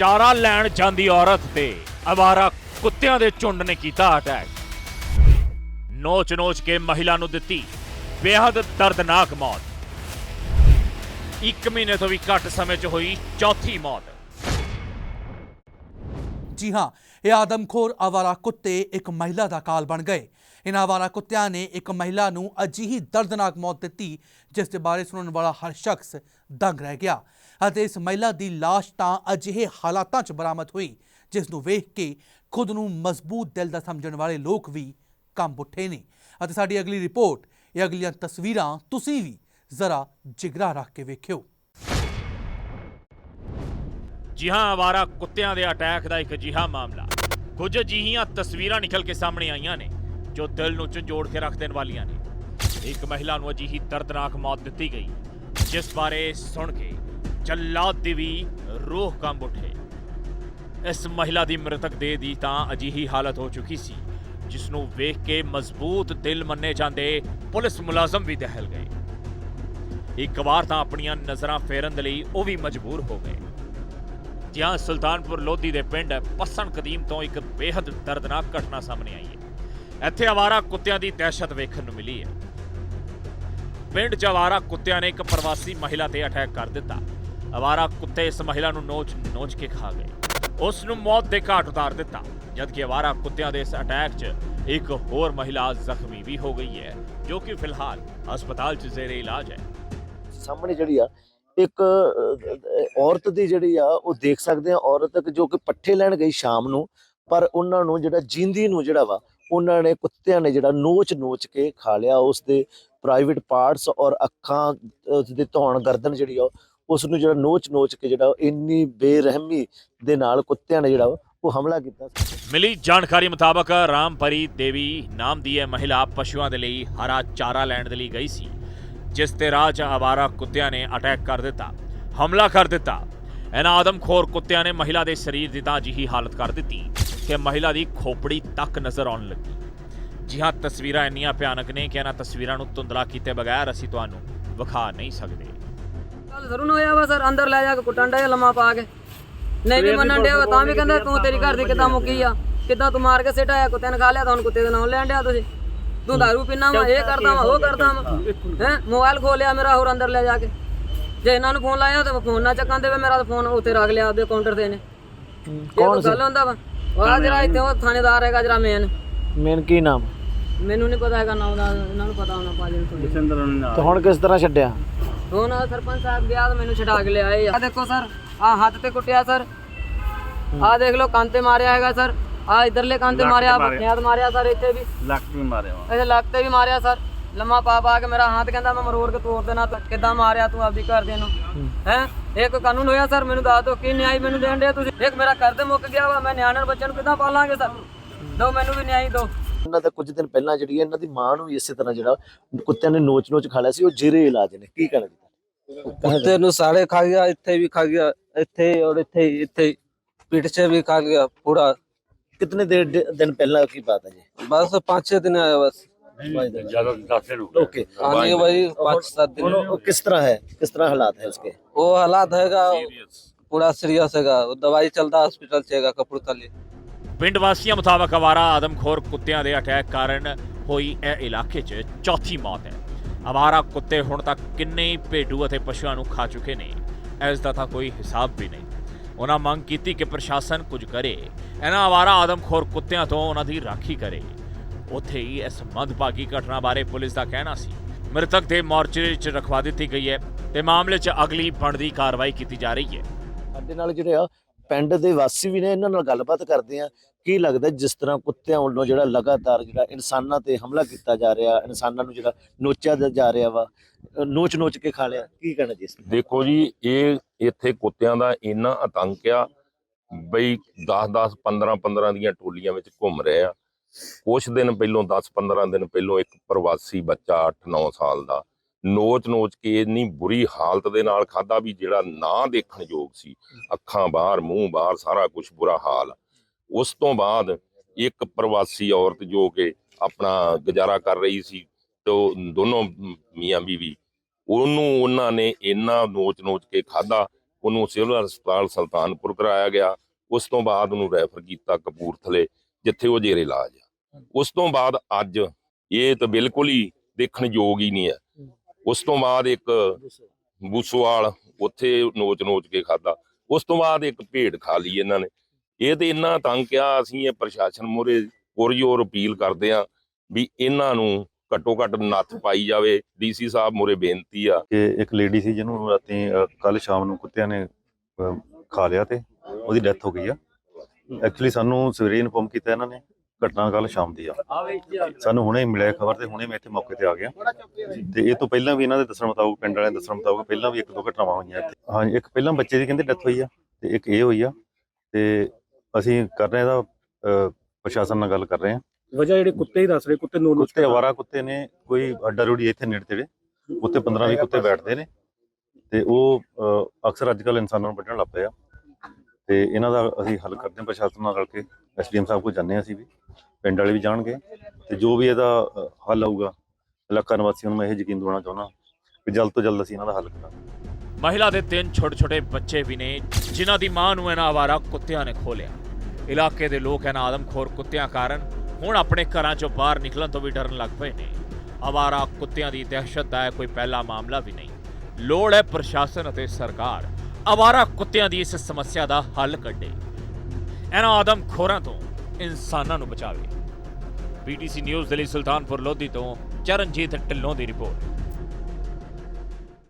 ਚਾਰਾ ਲੈਣ ਜਾਂਦੀ ਔਰਤ ਤੇ ਅਵਾਰਾ ਕੁੱਤਿਆਂ ਦੇ ਝੁੰਡ ਨੇ ਕੀਤਾ ਅਟੈਕ। ਨੋਚ-ਨੋਚ ਕੇ ਮਹਿਲਾ ਨੂੰ ਦਿੱਤੀ ਬੇहद ਦਰਦਨਾਕ ਮੌਤ। ਇੱਕ ਮਹੀਨੇ ਤੋਂ ਵੀ ਘੱਟ ਸਮੇਂ 'ਚ ਹੋਈ ਚੌਥੀ ਮੌਤ। ਜੀ ਹਾਂ, ਇਹ ਆਦਮਖੋਰ ਆਵਾਰਾ ਕੁੱਤੇ ਇੱਕ ਮਹਿਲਾ ਦਾ ਕਾਲ ਬਣ ਗਏ। ਇਹਨਾਂ ਆਵਾਰਾ ਕੁੱਤਿਆਂ ਨੇ ਇੱਕ ਮਹਿਲਾ ਨੂੰ ਅਜਿਹੀ ਦਰਦਨਾਕ ਮੌਤ ਦਿੱਤੀ, ਜਿਸ ਦੇ ਬਾਰੇ ਸੁਣਨ ਵਾਲਾ ਹਰ ਸ਼ਖਸ ਦੰਗ ਰਹਿ ਗਿਆ ਅਤੇ ਇਸ ਮਹਿਲਾ ਦੀ ਲਾਸ਼ ਤਾਂ ਅਜਿਹੇ ਹਾਲਾਤਾਂ 'ਚ ਬਰਾਮਦ ਹੋਈ, ਜਿਸ ਨੂੰ ਵੇਖ ਕੇ ਖੁਦ ਨੂੰ ਮਜ਼ਬੂਤ ਦਿਲ ਦਾ ਸਮਝਣ ਵਾਲੇ ਲੋਕ ਵੀ ਕੰਬ ਉੱਠੇ ਨੇ। ਅਤੇ ਸਾਡੀ ਅਗਲੀ ਰਿਪੋਰਟ, ਇਹ ਅਗਲੀਆਂ ਤਸਵੀਰਾਂ ਤੁਸੀਂ ਵੀ ਜ਼ਰਾ ਜਿਗਰਾ ਰੱਖ ਕੇ ਵੇਖਿਓ। ਜੀ ਹਾਂ ਆਵਾਰਾ ਕੁੱਤਿਆਂ ਦੇ ਅਟੈਕ ਦਾ ਇੱਕ ਅਜਿਹਾ ਮਾਮਲਾ, ਕੁਝ ਅਜਿਹੀਆਂ ਤਸਵੀਰਾਂ ਨਿਕਲ ਕੇ ਸਾਹਮਣੇ ਆਈਆਂ ਨੇ। ਜੋ ਦਿਲ ਨੂੰ ਝੰਜੋੜ ਕੇ ਰੱਖ ਦੇਣ ਵਾਲੀਆਂ ਨੇ। ਇੱਕ ਮਹਿਲਾ ਨੂੰ ਅਜਿਹੀ ਦਰਦਨਾਕ ਮੌਤ ਦਿੱਤੀ ਗਈ, ਜਿਸ ਬਾਰੇ ਸੁਣ ਕੇ ਜੱਲਾਦ ਦੀ ਵੀ ਰੂਹ ਕੰਬ ਉੱਠੇ। ਇਸ ਮਹਿਲਾ ਦੀ ਮ੍ਰਿਤਕ ਦੇਹ ਦੀ ਤਾਂ ਅਜਿਹੀ ਹਾਲਤ ਹੋ ਚੁੱਕੀ ਸੀ ਜਿਸ ਨੂੰ ਵੇਖ ਕੇ ਮਜ਼ਬੂਤ ਦਿਲ ਮੰਨੇ ਜਾਂਦੇ ਪੁਲਿਸ ਮੁਲਾਜ਼ਮ ਵੀ ਦਹਿਲ ਗਏ। ਇੱਕ ਵਾਰ ਤਾਂ ਆਪਣੀਆਂ ਨਜ਼ਰਾਂ ਫੇਰਨ ਦੇ ਲਈ ਉਹ ਵੀ ਮਜਬੂਰ ਹੋ ਗਏ। ਜਿਹਾਂ ਸੁਲਤਾਨਪੁਰ ਲੋਧੀ ਦੇ ਪਿੰਡ ਪਸਣ ਕਦੀਮ ਤੋਂ ਇੱਕ ਬੇहद ਦਰਦਨਾਕ ਘਟਨਾ ਸਾਹਮਣੇ ਆਈ ਹੈ। ਇੱਥੇ ਆਵਾਰਾ ਕੁੱਤਿਆਂ ਦੀ ਦਹਿਸ਼ਤ ਵੇਖਣ ਨੂੰ ਮਿਲੀ ਹੈ। ਪਿੰਡ 'ਚ ਕੁੱਤਿਆਂ ਨੇ ਇੱਕ ਪ੍ਰਵਾਸੀ ਮਹਿਲਾ ਤੇ ਅਟੈਕ ਕਰ ਦਿੱਤਾ। ਆਵਾਰਾ ਕੁੱਤੇ ਇਸ ਮਹਿਲਾ ਨੂੰ ਨੋਚ ਨੋਚ ਕੇ ਖਾ ਗਏ। ਉਸ ਨੂੰ ਮੌਤ ਦੇ ਘਾਟ ਉਤਾਰ ਦਿੱਤਾ, ਜਦਕਿ ਆਵਾਰਾ ਕੁੱਤਿਆਂ ਦੇ ਇਸ ਅਟੈਕ 'ਚ ਇੱਕ ਹੋਰ ਮਹਿਲਾ ਜ਼ਖਮੀ ਵੀ ਹੋ ਗਈ ਹੈ, ਜੋ ਕਿ ਫਿਲਹਾਲ ਹਸਪਤਾਲ 'ਚ ਜ਼ੇਰੇ ਇਲਾਜ ਹੈ। ਸਾਹਮਣੇ ਜਿਹੜੀ ਆ, ਇੱਕ ਔਰਤ ਦੀ ਜਿਹੜੀ ਆ, ਉਹ ਦੇਖ ਸਕਦੇ ਆ, ਔਰਤ ਜੋ ਕਿ ਪੱਠੇ ਲੈਣ ਗਈ ਸ਼ਾਮ ਨੂੰ, ਪਰ ਉਹਨਾਂ ਨੂੰ ਜਿਹੜਾ, ਜਿੰਦੀ ਨੂੰ ਜਿਹੜਾ ਵਾ ਉਹਨਾਂ ਨੇ ਕੁੱਤਿਆਂ ਨੇ ਜਿਹੜਾ ਨੋਚ ਨੋਚ ਕੇ ਖਾ ਲਿਆ ਉਸ ਦੇ ਪ੍ਰਾਈਵੇਟ ਪਾਰਟਸ ਔਰ ਅੱਖਾਂ ਉਸ ਦੀ ਧੌਣ ਗਰਦਨ ਜਿਹੜੀ ਆ ਉਸ ਨੂੰ ਜਿਹੜਾ ਨੋਚ ਨੋਚ ਕੇ ਜਿਹੜਾ ਇੰਨੀ ਬੇਰਹਿਮੀ ਦੇ ਨਾਲ ਕੁੱਤਿਆਂ ਨੇ ਜਿਹੜਾ ਉਹ ਹਮਲਾ ਕੀਤਾ ਮਿਲੀ ਜਾਣਕਾਰੀ ਮੁਤਾਬਕ ਰਾਮਪਰੀ ਦੇਵੀ ਨਾਮ ਦੀ ਇਹ ਮਹਿਲਾ ਪਸ਼ੂਆਂ ਦੇ ਲਈ ਹਰਾ ਚਾਰਾ ਲੈਣ ਦੇ ਲਈ ਗਈ ਸੀ, ਜਿਸ ਤੇ ਰਾਹ 'ਚ ਆਵਾਰਾ ਕੁੱਤਿਆਂ ਨੇ ਅਟੈਕ ਕਰ ਦਿੱਤਾ, ਹਮਲਾ ਕਰ ਦਿੱਤਾ। ਇਹਨਾਂ ਆਦਮਖੋਰ ਕੁੱਤਿਆਂ ਨੇ ਮਹਿਲਾ ਦੇ ਸਰੀਰ ਦੀ ਤਾਂ ਅਜਿਹੀ ਹਾਲਤ ਕਰ ਦਿੱਤੀ। ਕਿ ਮਹਿਲਾ ਦੀ ਖੋਪੜੀ ਤੱਕ ਨਜ਼ਰ ਆਉਣ ਲੱਗੀ। ਜੀ ਹਾਂ ਤਸਵੀਰਾਂ ਇੰਨੀਆਂ ਭਿਆਨਕ ਨੇ ਕਿ ਇਹਨਾਂ ਤਸਵੀਰਾਂ ਨੂੰ ਧੁੰਦਲਾ ਕੀਤੇ ਬਗੈਰ ਅਸੀਂ ਤੁਹਾਨੂੰ ਵਿਖਾ ਨਹੀਂ ਸਕਦੇ। ਕੱਲ ਜ਼ਰੂਰ ਹੋਇਆ ਵਾ ਸਰ ਅੰਦਰ ਲੈ ਜਾ ਕੇ ਕੁੱਟਣ ਡਿਆ ਲੰਮਾ ਪਾ ਕੇ। ਨਹੀਂ ਵੀ ਮੰਨਣ ਡਿਆ ਵਾ ਤਾਂ ਵੀ ਕਹਿੰਦਾ ਤੂੰ ਤੇਰੀ ਘਰ ਦੀ ਕਿੱਦਾਂ ਮੁੱਕੀ ਆ? ਕਿੱਦਾਂ ਤੂੰ ਮਾਰ ਕੇ ਸਿਟਾਇਆ ਕੁੱਤੇ ਨੇ ਖਾ ਲਿਆ ਤਾਂ ਹੁਣ ਕੁੱਤੇ ਦਾ ਨਾਮ ਲੈਣ ਡਿਆ ਤੁਸੀਂ? ਤੂੰ ਦਾਰੂ ਪੀਣਾ ਵਾ ਇਹ ਕਰਦਾ ਵਾ ਉਹ ਕਰਦਾ ਵਾ। ਹੈ ਮੋਬਾਈਲ ਖੋਲਿਆ ਮੇਰਾ ਹੋਰ ਅੰਦਰ ਲੈ ਜਾ ਕੇ। ਜੇ ਇਹਨਾਂ ਨੂੰ ਫੋਨ ਲਾਇਆ ਤਾਂ ਫੋਨ ਨਾ ਚੱਕਾਂ ਦੇਵੇ ਮੇਰਾ ਫੋਨ ਉੱਥੇ ਰੱਖ ਲਿਆ ਆਪਦੇ ਕਾਊਂਟਰ ਤੇ ਨੇ ਕੌਣ ਗੱਲ ਹੁੰਦਾ ਵਾ। ਉਹ ਆਹ ਜਿਹੜਾ ਇੱਥੇ ਉਹ ਥਾਣੇਦਾਰ ਹੈਗਾ ਜਿਹੜਾ ਮੇਨ ਮੇਨ ਕੀ ਨਾਮ? ਮੈਨੂੰ ਨਹੀਂ ਪਤਾ ਹੈਗਾ ਨਾਮ ਦਾ ਇਹਨਾਂ ਨੂੰ ਪਤਾ ਹੋਣਾ ਭਾਜੀ ਨੂੰ ਤੇ ਹੁਣ ਕਿਸ ਤਰ੍ਹਾਂ ਛੱਡਿਆ? ਹੁਣ ਆਹ ਸਰਪੰਚ ਸਾਹਿਬ ਗਿਆ ਤਾਂ ਮੈਨੂੰ ਛਡਾ ਕੇ ਲਿਆਏ। ਆ ਦੇਖੋ ਸਰ ਆ ਹੱਥ ਤੇ ਕੁੱਟਿਆ ਸਰ। ਆ ਦੇਖ ਲਓ ਕੰਨ ਤੇ ਮਾਰਿਆ ਹੈਗਾ ਸਰ। ਆ ਇਧਰਲੇ ਕੰਨ ਤੇ ਮਾਰਿਆ ਬੱਖਿਆਂ ਤੇ ਮਾਰਿਆ ਸਰ ਇੱਥੇ ਵੀ। ਲੱਕ ਵੀ ਮਾਰਿਆ ਵਾ। ਇਹਦੇ ਲੱਕ ਤੇ ਵੀ ਮਾਰਿਆ ਸਰ। ਲੰਮਾ ਪਾ ਪਾ ਕੇ ਮੇਰਾ ਹੱਥ ਕਹਿੰਦਾ ਮੈਂ ਮਰੋੜ ਕੇ ਤੋੜ ਦੇਣਾ ਕਿੱਦਾਂ ਮਾਰਿਆ ਤੂੰ ਆਪਦੀ ਘਰ ਦੇ ਨੂੰ ਹੈ? ਇਹ ਕਾਨੂੰਨ ਹੋਇਆ ਸਰ ਮੈਨੂੰ ਦੱਸ ਦਿਓ ਕੀ ਨਿਆਂ ਮੈਨੂੰ ਦੇਣ ਦੇ ਤੁਸੀਂ? ਇੱਕ ਮੇਰਾ ਕਰਦ ਮੁੱਕ ਗਿਆ ਵਾ ਮੈਂ ਨਿਆਣੇ ਬੱਚਿਆਂ ਨੂੰ ਕਿੱਦਾਂ ਪਾਲਾਂਗੇ ਸਰ? ਦੋ ਮੈਨੂੰ ਵੀ ਨਿਆਂ ਦਿਓ ਉਹਨਾਂ ਦਾ ਕੁਝ ਦਿਨ ਪਹਿਲਾਂ ਜਿਹੜੀ ਇਹਨਾਂ ਦੀ ਮਾਂ ਨੂੰ ਇਸੇ ਤਰ੍ਹਾਂ ਜਿਹੜਾ ਕੁੱਤਿਆਂ ਨੇ ਨੋਚ-ਨੋਚ ਖਾ ਲਿਆ ਸੀ ਉਹ ਜੇਰੇ ਇਲਾਜ ਨੇ। ਕੀ ਕਰਨ ਜੀ? ਕੁੱਤੇ ਨੂੰ ਸਾਰੇ ਖਾ ਗਿਆ ਇੱਥੇ ਵੀ ਖਾ ਗਿਆ ਇੱਥੇ ਔਰ ਇੱਥੇ ਇੱਥੇ ਪੀਠ 'ਚ ਵੀ ਖਾ ਗਿਆ ਪੂਰਾ। ਕਿੰਨੇ ਦਿਨ ਪਹਿਲਾਂ ਕੀ ਬਾਤ ਹੈ ਜੀ? ਬਸ 5-6 ਦਿਨ ਆਇਆ ਬਸ। आया बस ਜਿਆਦਾ ਦੱਸ ਦਿਨ ਹੋ ਓਕੇ आने वही पाँच सात दिन ਹੁਣ ਉਹ ਕਿਸ ਤਰ੍ਹਾਂ ਹੈ ਕਿਸ ਤਰ੍ਹਾਂ ਹਾਲਾਤ ਹੈ ਉਸਕੇ वो हालात हैगा पूरा सीरियस हैगा वो दवाई चलता हॉस्पिटल से हैगा कपूरथली ਪਿੰਡ ਵਾਸੀਆਂ ਮੁਤਾਬਕ ਆਵਾਰਾ ਆਦਮਖੋਰ ਕੁੱਤਿਆਂ ਦੇ ਅਟੈਕ ਕਾਰਨ ਹੋਈ ਇਹ ਇਲਾਕੇ 'ਚ ਚੌਥੀ ਮੌਤ ਹੈ ਆਵਾਰਾ ਕੁੱਤੇ ਹੁਣ ਤੱਕ ਕਿੰਨੇ ਹੀ ਭੇਡੂ ਅਤੇ ਪਸ਼ੂਆਂ ਨੂੰ ਖਾ ਚੁੱਕੇ ਨੇ ਇਸ ਦਾ ਤਾਂ ਕੋਈ ਹਿਸਾਬ ਵੀ ਨਹੀਂ ਉਹਨਾਂ ਮੰਗ ਕੀਤੀ ਕਿ ਪ੍ਰਸ਼ਾਸਨ ਕੁਝ ਕਰੇ ਇਹਨਾਂ ਆਵਾਰਾ ਆਦਮਖੋਰ ਕੁੱਤਿਆਂ ਤੋਂ ਉਹਨਾਂ ਦੀ ਰਾਖੀ ਕਰੇ ਉੱਥੇ ਹੀ ਇਸ ਮੰਦਭਾਗੀ ਘਟਨਾ ਬਾਰੇ ਪੁਲਿਸ ਦਾ ਕਹਿਣਾ ਸੀ। ਮ੍ਰਿਤਕ ਦੇ ਮੋਰਚਰੀ 'ਚ ਰਖਵਾ ਦਿੱਤੀ ਗਈ ਹੈ ਤੇ ਮਾਮਲੇ 'ਚ ਅਗਲੀ ਬਣਦੀ ਕਾਰਵਾਈ ਕੀਤੀ ਜਾ ਰਹੀ ਹੈ। ਸਾਡੇ ਨਾਲ ਜਿਹੜੇ ਆ ਪਿੰਡ ਦੇ ਵਾਸੀ ਵੀ ਨੇ ਇਹਨਾਂ ਨਾਲ ਗੱਲਬਾਤ ਕਰਦੇ ਆ ਕੀ ਲੱਗਦਾ ਜਿਸ ਤਰ੍ਹਾਂ ਕੁੱਤਿਆਂ ਵੱਲੋਂ ਜਿਹੜਾ ਲਗਾਤਾਰ ਜਿਹੜਾ ਇਨਸਾਨਾਂ ਤੇ ਹਮਲਾ ਕੀਤਾ ਜਾ ਰਿਹਾ ਇਨਸਾਨਾਂ ਨੂੰ ਜਿਹੜਾ ਨੋਚਿਆ ਜਾ- ਰਿਹਾ ਵਾ ਨੋਚ ਨੋਚ ਕੇ ਖਾ ਲਿਆ ਕੀ ਕਹਿਣਾ ਜੀ? ਦੇਖੋ ਜੀ ਇਹ ਇੱਥੇ ਕੁੱਤਿਆਂ ਦਾ ਇੰਨਾ ਆਤੰਕ ਆ ਬਈ 10 10 15 15 ਦੀਆਂ ਟੋਲੀਆਂ ਵਿੱਚ ਘੁੰਮ ਰਹੇ ਆ। ਕੁਛ ਦਿਨ ਪਹਿਲੋਂ 10 15 ਦਿਨ ਪਹਿਲੋਂ ਇੱਕ ਪ੍ਰਵਾਸੀ ਬੱਚਾ 8 9 ਸਾਲ ਦਾ ਨੋਚ ਨੋਚ ਕੇ ਇੰਨੀ ਬੁਰੀ ਹਾਲਤ ਦੇ ਨਾਲ ਖਾਦਾ ਵੀ ਜਿਹੜਾ ਨਾ ਦੇਖਣ ਯੋਗ ਸੀ। ਅੱਖਾਂ ਬਾਹਰ, ਮੂੰਹ ਬਾਹਰ, ਸਾਰਾ ਕੁਝ ਬੁਰਾ ਹਾਲ। ਉਸ ਤੋਂ ਬਾਅਦ ਇੱਕ ਪ੍ਰਵਾਸੀ ਔਰਤ ਜੋ ਕਿ ਆਪਣਾ ਗੁਜ਼ਾਰਾ ਕਰ ਰਹੀ ਸੀ ਤੇ ਉਹ ਦੋਨੋਂ ਮੀਆਂ ਬੀਵੀ, ਉਹਨੂੰ ਉਹਨਾਂ ਨੇ ਇੰਨਾ ਨੋਚ ਨੋਚ ਕੇ ਖਾਦਾ ਉਹਨੂੰ ਸਿਵਲ ਹਸਪਤਾਲ ਸੁਲਤਾਨਪੁਰ ਕਰਾਇਆ ਗਿਆ। ਉਸ ਤੋਂ ਬਾਅਦ ਉਹਨੂੰ ਰੈਫਰ ਕੀਤਾ ਕਪੂਰਥਲੇ। ਜਿੱਥੇ ਉਹ ਜੇਰੇ ਇਲਾਜ ਆ। ਉਸ ਤੋਂ ਬਾਅਦ ਅੱਜ ਇਹ ਤਾਂ ਬਿਲਕੁਲ ਹੀ ਦੇਖਣ ਯੋਗ ਹੀ ਨਹੀਂ ਹੈ। ਉਸ ਤੋਂ ਬਾਅਦ ਇੱਕ ਬੂਸੋਵਾਲ ਉੱਥੇ ਨੋਚ ਨੋਚ ਕੇ ਖਾਦਾ ਉਸ ਤੋਂ ਬਾਅਦ ਇੱਕ ਭੇਡ ਖਾ ਲਈ ਇਹਨਾਂ ਨੇ। ਇਹ ਤੇ ਇੰਨਾ ਤੰਗ ਕਿਹਾ ਅਸੀਂ ਇਹ ਪ੍ਰਸ਼ਾਸਨ ਮੂਹਰੇ ਪੁਰਜੋਰ ਅਪੀਲ ਕਰਦੇ ਆ ਵੀ ਇਹਨਾਂ ਨੂੰ ਘੱਟੋ ਘੱਟ ਨੱਥ ਪਾਈ ਜਾਵੇ। ਡੀਸੀ ਸਾਹਿਬ ਮੂਹਰੇ ਬੇਨਤੀ ਆ। ਕਿ ਇੱਕ ਲੇਡੀ ਸੀ ਜਿਹਨੂੰ ਰਾਤੀ ਕੱਲ ਸ਼ਾਮ ਨੂੰ ਕੁੱਤਿਆਂ ਨੇ ਖਾ ਲਿਆ ਤੇ ਉਹਦੀ ਡੈਥ ਹੋ ਗਈ ਆ। ਐਕਚੁਅਲੀ ਸਾਨੂੰ ਸਵੇਰੇ ਇਨਫੋਰਮ ਕੀਤਾ ਇਹਨਾਂ ਨੇ ਘਟਨਾ ਕੱਲ ਸ਼ਾਮ ਦੀ ਆ। ਸਾਨੂੰ ਹੁਣੇ ਮਿਲਿਆ ਖਬਰ ਤੇ ਹੁਣੇ ਮੈਂ ਇੱਥੇ ਮੌਕੇ ਤੇ ਆ ਗਿਆ। ਤੇ ਇਹ ਤੋਂ ਪਹਿਲਾਂ ਵੀ ਇਹਨਾਂ ਦੇ ਦੱਸਣ ਮੁਤਾਬਕ ਪਿੰਡ ਵਾਲਿਆਂ ਦੇ ਦੱਸਣ ਮੁਤਾਬਕ ਪਹਿਲਾਂ ਵੀ ਇੱਕ ਦੋ ਘਟਨਾਵਾਂ ਹੋਈਆਂ ਇੱਥੇ। ਹਾਂਜੀ ਇੱਕ ਪਹਿਲਾਂ ਬੱਚੇ ਦੀ ਕਹਿੰਦੇ ਡੈਥ ਹੋਈ ਆ ਤੇ ਇੱਕ ਇਹ ਹੋਈ ਆ। ਤੇ ਅਸੀਂ ਕਰ ਰਹੇ ਇਹਦਾ ਅਹ, ਪ੍ਰਸ਼ਾਸਨ ਨਾਲ ਗੱਲ ਕਰ ਰਹੇ ਹਾਂ। ਵਜ੍ਹਾ ਜਿਹੜੇ ਕੁੱਤੇ ਹੀ ਦੱਸ ਰਹੇ ਕੁੱਤੇ ਨੋਨ ਕੁੱਤੇ ਅਵਾਰਾ ਕੁੱਤੇ ਨੇ ਕੋਈ ਅੱਡਾ ਰੋੜੀ ਇੱਥੇ ਨੇੜੇ ਤੇੜੇ। ਉੱਤੇ 15 20 ਕੁੱਤੇ ਬੈਠਦੇ ਨੇ। ਤੇ ਉਹ ਅਕਸਰ ਅੱਜ ਕੱਲ ਇਨਸਾਨਾਂ ਨੂੰ ਵੱਢਣ ਲੱਗ ਪਏ ਆ। ਤੇ ਇਹਨਾਂ ਦਾ ਅਸੀਂ ਹੱਲ ਕਰਦੇ ਹਾਂ ਪ੍ਰਸ਼ਾਸਨ ਨਾਲ ਰਲ ਕੇ, ਐਸਡੀਐਮ ਸਾਹਿਬ ਕੋਲ ਜਾਂਦੇ ਹਾਂ ਅਸੀਂ ਵੀ, ਪਿੰਡ ਵਾਲੇ ਵੀ ਜਾਣਗੇ ਤੇ ਜੋ ਵੀ ਇਹਦਾ ਹੱਲ ਆਊਗਾ, ਇਲਾਕਾ ਨਿਵਾਸੀਆਂ ਨੂੰ ਮੈਂ ਇਹ ਯਕੀਨ ਦਿਵਾਉਣਾ ਚਾਹੁੰਦਾ ਕਿ ਜਲਦ ਤੋਂ ਜਲਦ ਅਸੀਂ ਇਹਨਾਂ ਦਾ ਹੱਲ ਕਰਾਂਗੇ। ਮਹਿਲਾ ਦੇ ਤਿੰਨ ਛੋਟੇ-ਛੋਟੇ ਬੱਚੇ ਵੀ ਨੇ, ਜਿਨ੍ਹਾਂ ਦੀ ਮਾਂ ਨੂੰ ਇਹਨਾਂ ਆਵਾਰਾ ਕੁੱਤਿਆਂ ਨੇ ਖੋਲਿਆ। ਇਲਾਕੇ ਦੇ ਲੋਕ ਇਹਨਾਂ ਆਦਮਖੋਰ ਕੁੱਤਿਆਂ ਕਾਰਨ ਹੁਣ ਆਪਣੇ ਘਰਾਂ ਚੋਂ ਬਾਹਰ ਨਿਕਲਣ ਤੋਂ ਵੀ ਡਰਨ ਲੱਗ ਪਏ ਨੇ। ਆਵਾਰਾ ਕੁੱਤਿਆਂ ਦੀ ਦਹਿਸ਼ਤ ਦਾ ਕੋਈ ਪਹਿਲਾ ਮਾਮਲਾ ਵੀ ਨਹੀਂ। ਲੋੜ ਹੈ ਪ੍ਰਸ਼ਾਸਨ ਅਤੇ ਸਰਕਾਰ ਆਵਾਰਾ ਕੁੱਤਿਆਂ ਦੀ ਇਸ ਸਮੱਸਿਆ ਦਾ ਹੱਲ ਕੱਢੇ। ਇਹਨਾਂ ਆਦਮ ਖੋਰਾਂ ਤੋਂ ਇਨਸਾਨਾਂ ਨੂੰ ਬਚਾਵੇ। ਪੀਟੀਸੀ ਨਿਊਜ਼ ਦੇ ਲਈ ਸੁਲਤਾਨਪੁਰ ਲੋਧੀ ਤੋਂ ਚਰਨਜੀਤ ਢਿੱਲੋਂ ਦੀ ਰਿਪੋਰਟ।